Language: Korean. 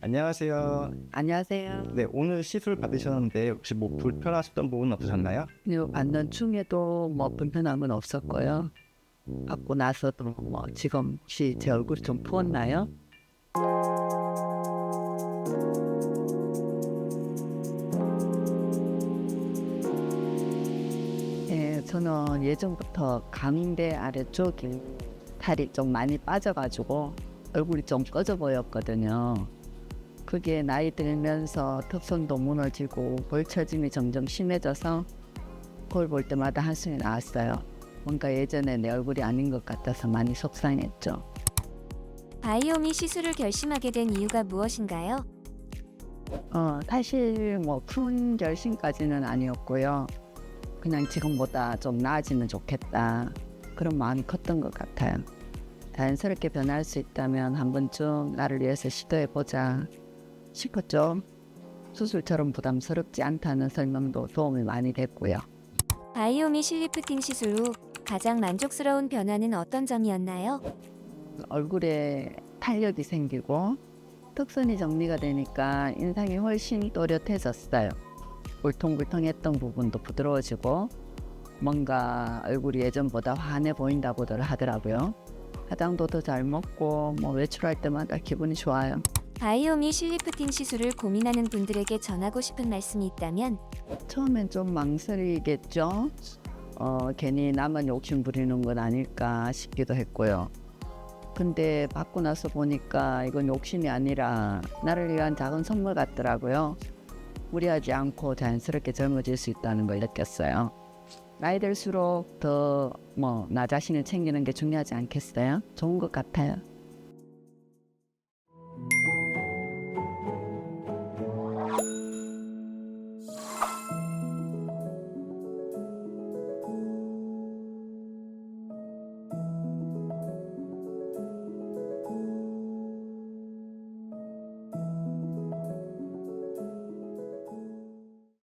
안녕하세요. 안녕하세요. 네, 오늘 시술 받으셨는데 혹시 뭐 불편하셨던 부분 없으셨나요? 이거 받는 중에도 뭐 불편함은 없었고요. 받고 나서도 뭐 지금 혹시 제 얼굴이 좀 부었나요? 예, 저는 예전부터 강대 아래쪽에 살이 좀 많이 빠져가지고 얼굴이 좀 꺼져 보였거든요. 그게 나이 들면서 턱선도 무너지고 볼처짐이 점점 심해져서 거울 볼 때마다 한숨이 나왔어요. 뭔가 예전에 내 얼굴이 아닌 것 같아서 많이 속상했죠. 바이오미 시술을 결심하게 된 이유가 무엇인가요? 어, 사실 뭐 큰 결심까지는 아니었고요. 그냥 지금보다 좀 나아지면 좋겠다. 그런 마음이 컸던 것 같아요. 자연스럽게 변할 수 있다면 한 번쯤 나를 위해서 시도해보자 싶었죠. 수술처럼 부담스럽지 않다는 설명도 도움이 많이 됐고요. 바이오미 실리프팅 시술 후 가장 만족스러운 변화는 어떤 점이었나요? 얼굴에 탄력이 생기고 턱선이 정리가 되니까 인상이 훨씬 또렷해졌어요. 울퉁불퉁했던 부분도 부드러워지고 뭔가 얼굴이 예전보다 환해 보인다고들 하더라고요. 화장도 더 잘 먹고 뭐 외출할 때마다 기분이 좋아요. 바이오미 실리프팅 시술을 고민하는 분들에게 전하고 싶은 말씀이 있다면 처음엔 좀 망설이겠죠. 어, 괜히 나만 욕심 부리는 건 아닐까 싶기도 했고요. 근데 받고 나서 보니까 이건 욕심이 아니라 나를 위한 작은 선물 같더라고요. 무리하지 않고 자연스럽게 젊어질 수 있다는 걸 느꼈어요. 나이 들수록 더 뭐 나 자신을 챙기는 게 중요하지 않겠어요? 좋은 것 같아요.